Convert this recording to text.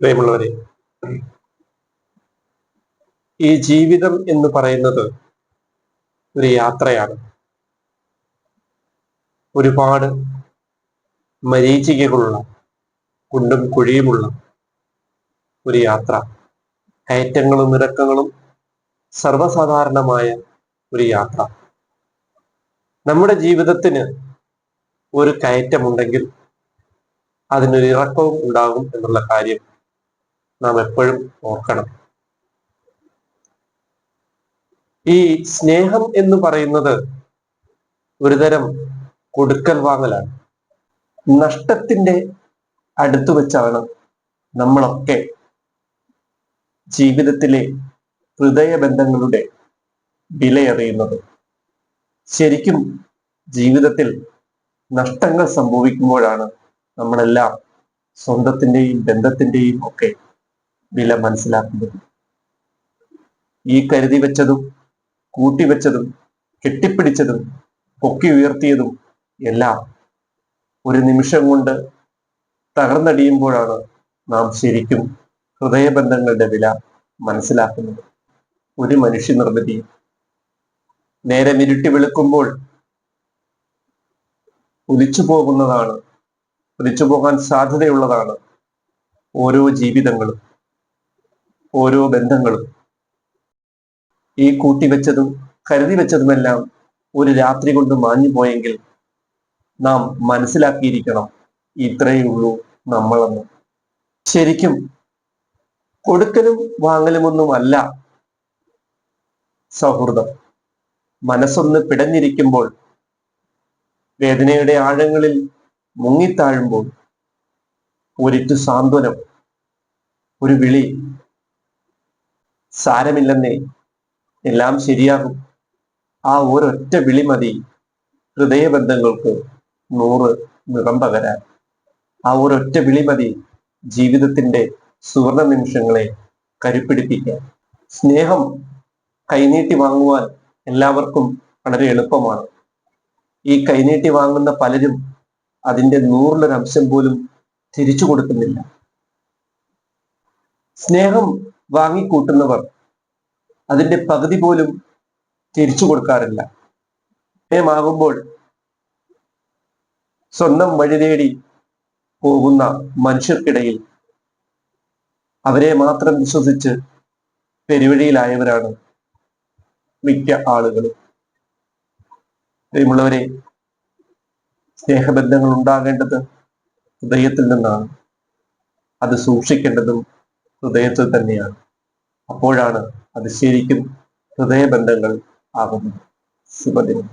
പ്രിയമുള്ളവരെ ഈ ജീവിതം എന്ന് പറയുന്നത് ഒരു യാത്രയാണ്. ഒരുപാട് മരീചികകളുള്ള കുണ്ടും കുഴിയുമുള്ള ഒരു യാത്ര. കയറ്റങ്ങളും ഇറക്കങ്ങളും സർവസാധാരണമായ ഒരു യാത്ര. നമ്മുടെ ജീവിതത്തിന് ഒരു കയറ്റമുണ്ടെങ്കിൽ അതിനൊരു ഇറക്കവും ഉണ്ടാകും എന്നുള്ള കാര്യം നാം എപ്പോഴും ഓർക്കണം. ഈ സ്നേഹം എന്ന് പറയുന്നത് ഒരുതരം കൊടുക്കൽ വാങ്ങലാണ്. നഷ്ടത്തിന്റെ അടുത്തു വെച്ചാണ് നമ്മളൊക്കെ ജീവിതത്തിലെ ഹൃദയബന്ധങ്ങളുടെ വിലയറിയുന്നത്. ശരിക്കും ജീവിതത്തിൽ നഷ്ടങ്ങൾ സംഭവിക്കുമ്പോഴാണ് നമ്മളെല്ലാം സ്വന്തത്തിന്റെയും ബന്ധത്തിന്റെയും ഒക്കെ വില മനസ്സിലാക്കുന്നത്. ഈ കരുതി വെച്ചതും കൂട്ടിവെച്ചതും കെട്ടിപ്പിടിച്ചതും പൊക്കി ഉയർത്തിയതും എല്ലാം ഒരു നിമിഷം കൊണ്ട് തകർന്നടിയുമ്പോഴാണ് നാം ശരിക്കും ഹൃദയബന്ധങ്ങളുടെ വില മനസ്സിലാക്കുന്നത്. ഒരു മനുഷ്യ നിർമ്മിതി നേരെ മിരുട്ടി വെളുക്കുമ്പോൾ ഒലിച്ചു പോകുന്നതാണ് ഒലിച്ചു പോകാൻ സാധ്യതയുള്ളതാണ് ഓരോ ജീവിതങ്ങളും ഓരോ ബന്ധങ്ങളും. ഈ കൂട്ടിവെച്ചതും കരുതി വെച്ചതുമെല്ലാം ഒരു രാത്രി കൊണ്ട് മാഞ്ഞു പോയെങ്കിൽ നാം മനസ്സിലാക്കിയിരിക്കണം ഇത്രയേ ഉള്ളൂ നമ്മളെന്ന്. ശരിക്കും കൊടുക്കലും വാങ്ങലുമൊന്നും അല്ല സൗഹൃദം. മനസ്സൊന്ന് പിടഞ്ഞിരിക്കുമ്പോൾ വേദനയുടെ ആഴങ്ങളിൽ മുങ്ങിത്താഴുമ്പോൾ ഒരിറ്റു സാന്ത്വനം ഒരു വിളി സാരമില്ലെന്നേ എല്ലാം ശരിയാകും. ആ ഒരൊറ്റ വിളി മതി ഹൃദയബന്ധങ്ങൾക്ക് നൂറ് നിറം പകരാൻ. ആ ഒരൊറ്റ വിളി മതി ജീവിതത്തിന്റെ സുവർണ നിമിഷങ്ങളെ കരുപ്പിടിപ്പിക്കാൻ. സ്നേഹം കൈനീട്ടി വാങ്ങുവാൻ എല്ലാവർക്കും വളരെ എളുപ്പമാണ്. ഈ കൈനീട്ടി വാങ്ങുന്ന പലരും അതിന്റെ നൂറിലൊരംശം പോലും തിരിച്ചു കൊടുക്കുന്നില്ല. സ്നേഹം വാങ്ങിക്കൂട്ടുന്നവർ അതിന്റെ പകുതി പോലും തിരിച്ചു കൊടുക്കാറില്ല. സ്നേഹമാകുമ്പോൾ സ്വന്തം വഴി തേടി പോകുന്ന മനുഷ്യർക്കിടയിൽ അവരെ മാത്രം വിശ്വസിച്ച് പെരുവഴിയിലായവരാണ് മിക്ക ആളുകളും. പ്രിയമുള്ളവരെ സ്നേഹബന്ധങ്ങൾ ഉണ്ടാകേണ്ടത് ഹൃദയത്തിൽ നിന്നാണ്. അത് സൂക്ഷിക്കേണ്ടതും ഹൃദയത്തിൽ തന്നെയാണ്. അപ്പോഴാണ് അത് ശരിക്കും ഹൃദയബന്ധങ്ങൾ ആകുന്നത്. ശുഭദിനം.